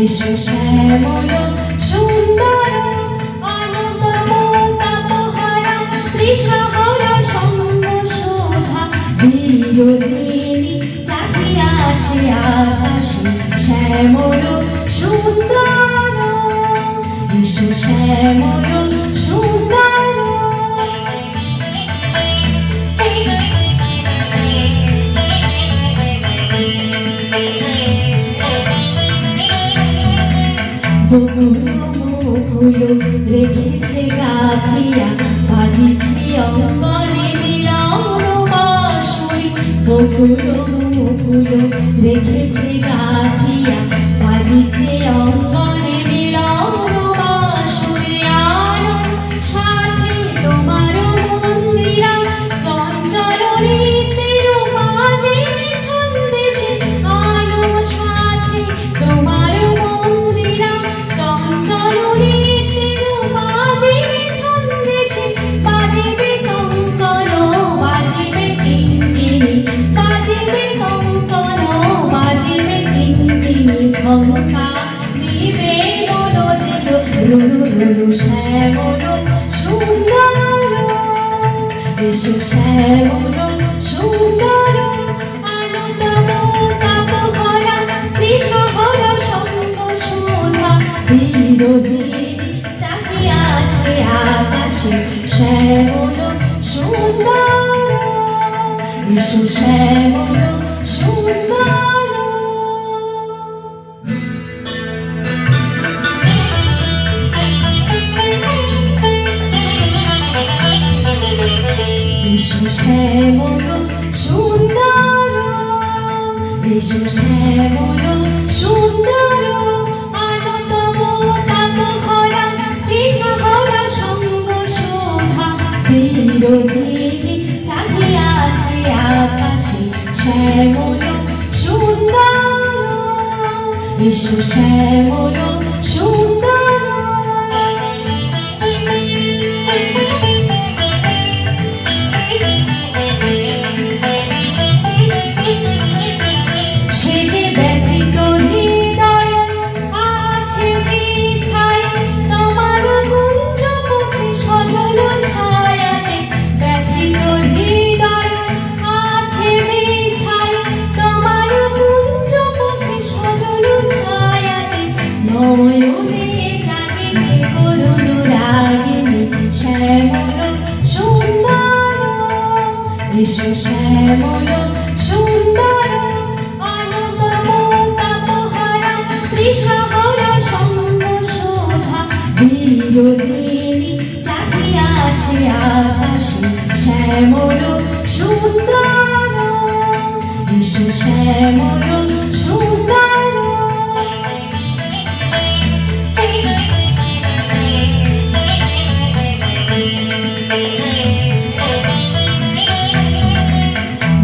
এসো শ্যামল সুন্দর আনন্দম তাপহারা তৃষাহরা সঙ্গ শোভা ফুল রেখেছে গাথিয়া বাজিছি অঙ্গনে বিরাম বাসুরি বকুল ফুল রেখেছে গাথিয়া শ্যামল সুন্দর এসো শ্যামল সুন্দর চাহিয়াছে আকাশে শ্যামল সুন্দর এসো শ্যামল শ্যামল সুন্দর এসো শ্যামল সুন্দর চাহিয়াছে আকাশে শ্যামল সুন্দর এসো শ্যামল এসো শ্যামল সুন্দর আনন্দম তাপহারা তৃষাহরা সঙ্গ শোভা বিরোধিনী চাহিয়াছে আকাশে শ্যামল